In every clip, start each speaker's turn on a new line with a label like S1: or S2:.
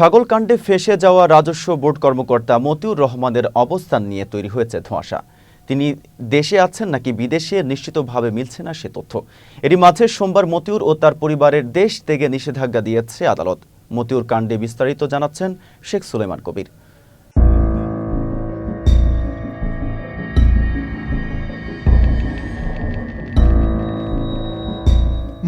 S1: ছাগলকাণ্ডে ফেসে যাওয়া রাজস্ব বোর্ড কর্মকর্তা মতিউর রহমানের অবস্থান নিয়ে তৈরি হয়েছে ধোঁয়াশা। তিনি দেশে আছেন নাকি বিদেশে নিশ্চিতভাবে মিলছে না সে তথ্য। এরই মাঝে সোমবার মতিউর ও তার পরিবারের দেশ থেকে নিষেধাজ্ঞা দিয়েছে আদালত। মতিউর কাণ্ডে বিস্তারিত জানাচ্ছেন শেখ সুলেমান কবির।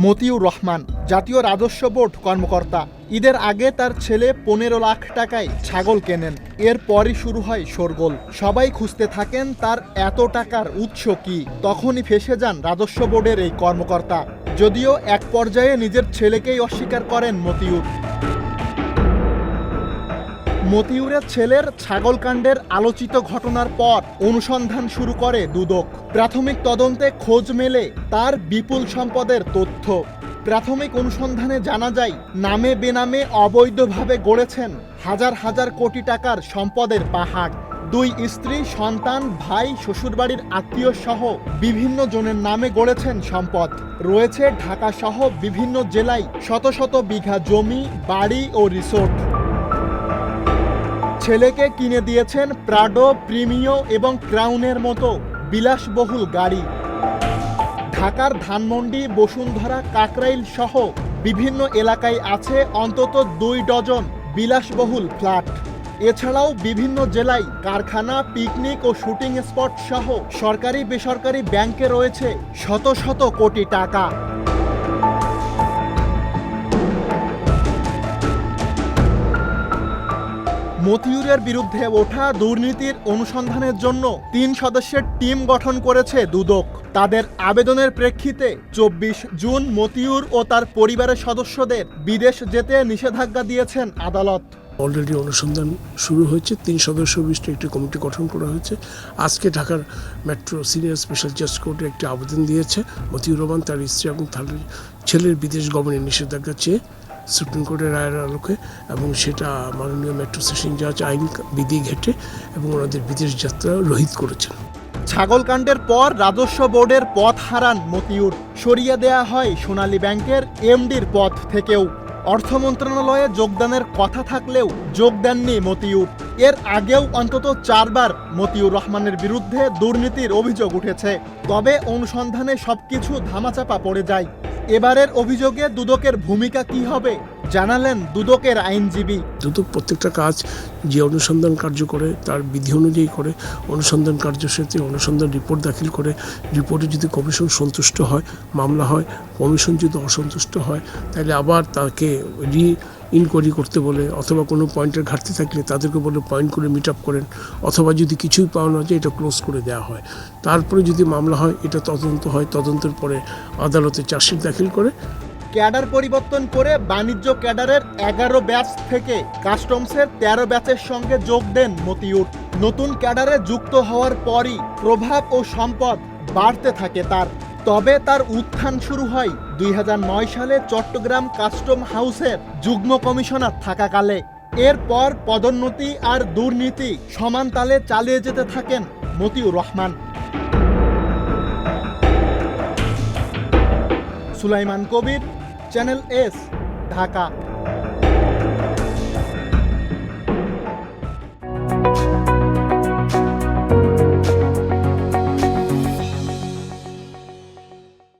S2: মতিউর রহমান জাতীয় রাজস্ব বোর্ড কর্মকর্তা। ঈদের আগে তার ছেলে পনেরো লাখ টাকায় ছাগল কেনেন। এরপরই শুরু হয় শোরগোল। সবাই খুঁজতে থাকেন তার এত টাকার উৎস কি। তখনই ফেসে যান রাজস্ব বোর্ডের এই কর্মকর্তা। যদিও এক পর্যায়ে নিজের ছেলেকেই অস্বীকার করেন মতিউর। মতিউরের ছেলের ছাগলকাণ্ডের আলোচিত ঘটনার পর অনুসন্ধান শুরু করে দুদক। প্রাথমিক তদন্তে খোঁজ মেলে তার বিপুল সম্পদের তথ্য। প্রাথমিক অনুসন্ধানে জানা যায়, নামে বেনামে অবৈধভাবে গড়েছেন হাজার হাজার কোটি টাকার সম্পদের পাহাড়। দুই স্ত্রী, সন্তান, ভাই, শ্বশুরবাড়ির আত্মীয় সহ বিভিন্ন জনের নামে গড়েছেন সম্পদ। রয়েছে ঢাকা সহ বিভিন্ন জেলায় শত শত বিঘা জমি, বাড়ি ও রিসোর্ট। ছেলেকে কিনে দিয়েছেন প্রাডো, প্রিমিও এবং ক্রাউনের মতো বিলাসবহুল গাড়ি। ঢাকার ধানমন্ডি, বসুন্ধরা, কাকরাইল সহ বিভিন্ন এলাকায় আছে অন্তত দুই ডজন বিলাসবহুল ফ্ল্যাট। এছাড়াও বিভিন্ন জেলায় কারখানা, পিকনিক ও শুটিং স্পট সহ সরকারি বেসরকারি ব্যাংকে রয়েছে শত শত কোটি টাকা। মতিউরের বিরুদ্ধে ওঠা দুর্নীতির অনুসন্ধানের জন্য তিন সদস্যের টিম গঠন করেছে দুদক। তাদের আবেদনের প্রেক্ষিতে চব্বিশ জুন মতিউর ও তার পরিবারের সদস্যদের বিদেশ যেতে নিষেধাজ্ঞা দিয়েছেন আদালত।
S3: অলরেডি অনুসন্ধান শুরু হয়েছে, তিন সদস্য বিশিষ্ট একটি কমিটি গঠন করা হয়েছে। আজকে ঢাকার মেট্রো সিনিয়র স্পেশাল জাজ কোর্টে একটি আবেদন দিয়েছে। মতিউর রহমান তার স্ত্রী এবং তার ছেলের বিদেশ গমনের নিষেধাজ্ঞা চেয়ে সুপ্রিম কোর্টের রায়ের আলোকে এবং সেটা মাননীয় মেট্রো সেশন জাজ আইন বিধি ঘেটে এবং ওনাদের বিদেশ যাত্রা রহিত করেছেন।
S2: ছাগলকাণ্ডের পর রাজস্ব বোর্ডের পথ হারান মতিউর। সরিয়ে দেয়া হয় সোনালী ব্যাংকের এমডির পথ থেকেও। অর্থ মন্ত্রণালয়ে যোগদানের কথা থাকলেও যোগ দেননি মতিউর। এর আগেও অন্তত চারবার মতিউর রহমানের বিরুদ্ধে দুর্নীতির অভিযোগ উঠেছে। তবে অনুসন্ধানে সবকিছু ধামাচাপা পড়ে যায়। এবারের অভিযোগে দুদকের ভূমিকা কি হবে? জানালেন দুদকের আইনজীবী।
S3: দুদক প্রত্যেকটা কাজ যে অনুসন্ধান কার্য করে, তার বিধি অনুযায়ী করে, অনুসন্ধান কার্য সাথে অনুসন্ধান রিপোর্ট দাখিল করে, রিপোর্টে যদি কমিশন সন্তুষ্ট হয়, মামলা হয়, কমিশন যদি অসন্তুষ্ট হয়, তাহলে আবার তাকে রি ইনকোয়ারি করতে বলে, অথবা কোনো পয়েন্টের ঘাটতি থাকলে তাদেরকে বলে পয়েন্ট করে মিট আপ করেন, অথবা যদি কিছুই পাওয়া না যায় এটা ক্লোজ করে দেওয়া হয়। তারপরে যদি মামলা হয়, এটা তদন্ত হয়, তদন্তের পরে আদালতে চার্জশিট দাখিল করে।
S2: ক্যাডার পরিবর্তন করে বাণিজ্য ক্যাডারের এগারো ব্যাচ থেকে কাস্টমসের তেরো ব্যাচের সঙ্গে যোগ দেন মতিউর। নতুন ক্যাডারে যুক্ত হওয়ার পরই প্রভাব ও সম্পদ বাড়তে থাকে তার। তবে তার উত্থান শুরু হয় দুই হাজার নয় সালে চট্টগ্রাম কাস্টম হাউসের যুগ্ম কমিশনার থাকাকালে। এরপর পদোন্নতি আর দুর্নীতি সমান তালে চালিয়ে যেতে থাকেন Motiur Rahman. Sulaiman Kabir, channel S, Dhaka.